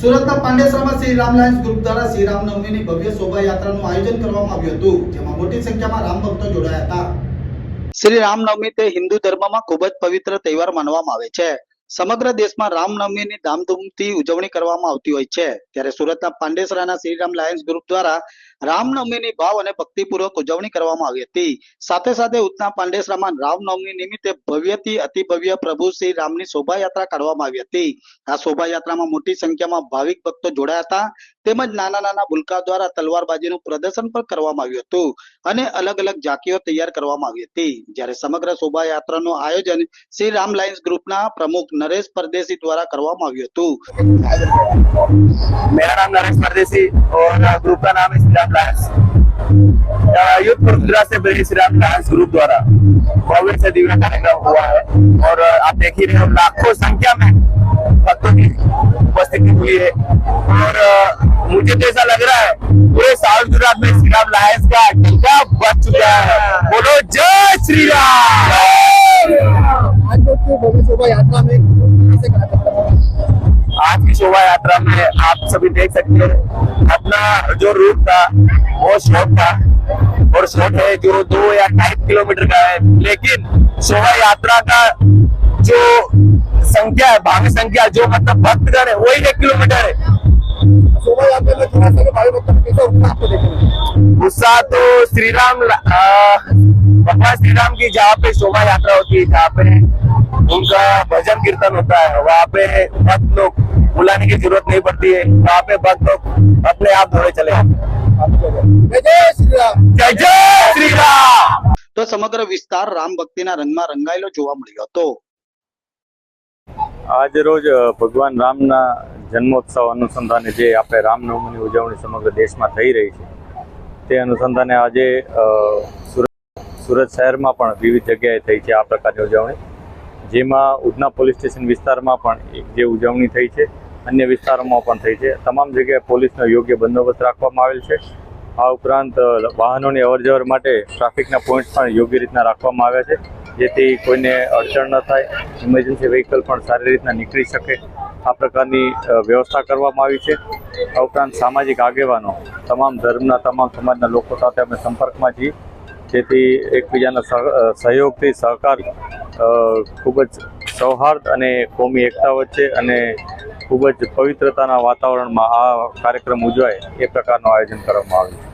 સુરતના પાંડેસરામાં Shri Ram lions group દ્વારા શ્રી રામનવમીની ભવ્ય શોભાયાત્રાનું આયોજન કરવામાં આવ્યું હતું, જેમાં મોટી સંખ્યામાં રામ ભક્તો જોડાયા હતા. શ્રી રામનવમી તે હિન્દુ ધર્મમાં ખૂબ જ પવિત્ર તહેવાર માનવામાં આવે છે. સમગ્ર દેશમાં રામનવમીની ધામધૂમથી ઉજવણી કરવામાં આવતી હોય છે. ત્યારે સુરતના પાંડેસરાના શ્રીરામ લાયન્સ ગ્રુપ દ્વારા રામનવમીની ભાવ અને ભક્તિપૂર્વક ઉજવણી કરવામાં આવી હતી. સાથે સાથે ઉત્તના પાંડેસરામાં રામનવમી નિમિત્તે ભવ્યથી અતિ ભવ્ય પ્રભુ શ્રી રામની શોભાયાત્રા કાઢવામાં આવી હતી. આ શોભાયાત્રામાં મોટી સંખ્યામાં ભાવિક ભક્તો જોડાયા હતા. તેમજ નાના નાના બુલકા દ્વારા તલવારબાજીનું પ્રદર્શન પણ કરવામાં આવ્યું હતું અને અલગ અલગ ઝાંકીઓ તૈયાર કરવામાં આવી હતી. જ્યારે સમગ્ર શોભાયાત્રાનું આયોજન શ્રી રામ લાયન્સ ગ્રુપના પ્રમુખ નરેશ પરદેશી દ્વારા કરવામાં આવ્યું હતું मेरा नाम नरेश परदेसी और ग्रुप का नाम है श्री राम लायंस युद्ध पर गुजरात से बने श्री राम लायंस ग्रुप द्वारा भव्य से दिव्य कार्यक्रम हुआ है और आप देख ही रहे हो लाखों संख्या में भक्तों की उपस्थिति हुई है और मुझे तो ऐसा लग रहा है पूरे साउथ गुजरात में श्री राम लायंस का डंका बच चुका है बोलो जय श्री राम आज की शोभा यात्रा में? आज की शोभा यात्रा में आप सभी देख सकते हैं अपना जो रूट था वो शॉर्ट था और शॉर्ट है जो दो या ढाई किलोमीटर का है। लेकिन शोभा यात्रा का जो संख्या है भाग संख्या जो मतलब भक्तगण है वही एक किलोमीटर है। शोभा यात्रा में थोड़ा सा भाई भक्तों कैसा उत्साह आपको उत्साह तो श्री राम भगवान श्री राम की जहाँ पे शोभा यात्रा होती है जहाँ पे भजन कीर्तन होता है वहाँ पे भक्त लोग बुलाने की जरूरत नहीं पड़ती है वहाँ पे भक्त लोग अपने आप दौड़े चले आते हैं। जय जय श्री राम जय जय श्री राम તો સમગ્ર વિસ્તાર રામ ભક્તિના રંગમાં રંગાયેલો જોવા મળ્યો હતો આજ રોજ અ, ભગવાન રામના જન્મોત્સવ અનુસંધાને જે આપણે રામનવમીની ઉજવણી સમગ્ર દેશમાં થઈ રહી છે તે અનુસંધાને આજે અ, સુરત સુરત શહેરમાં પણ વિવિધ જગ્યાએ થઈ છે આ પ્રકારની ઉજવણી જેમાં ઉધના પોલીસ સ્ટેશન વિસ્તારમાં પણ જે ઉજવણી થઈ છે, અન્ય વિસ્તારોમાં પણ થઈ છે. તમામ જગ્યાએ પોલીસનો યોગ્ય બંદોબસ્ત રાખવામાં આવેલ છે. આ ઉપરાંત વાહનોની અવરજવર માટે ટ્રાફિકના પોઈન્ટ પણ યોગ્ય રીતના રાખવામાં આવ્યા છે, જેથી કોઈને અડચણ ન થાય, ઇમરજન્સી વ્હીકલ પણ સારી રીતના નીકળી શકે. આ પ્રકારની વ્યવસ્થા કરવામાં આવી છે. આ ઉપરાંત સામાજિક આગેવાનો, તમામ ધર્મના તમામ સમાજના લોકો સાથે અમે સંપર્કમાં છીએ. જેથી એકબીજાના સહ સહયોગથી સહકાર ખૂબ જ સૌહાર્દ અને કોમી એકતા વચ્ચે અને ખૂબ જ પવિત્રતાના વાતાવરણમાં આ કાર્યક્રમ ઉજવાય એ પ્રકારનું આયોજન કરવામાં આવ્યું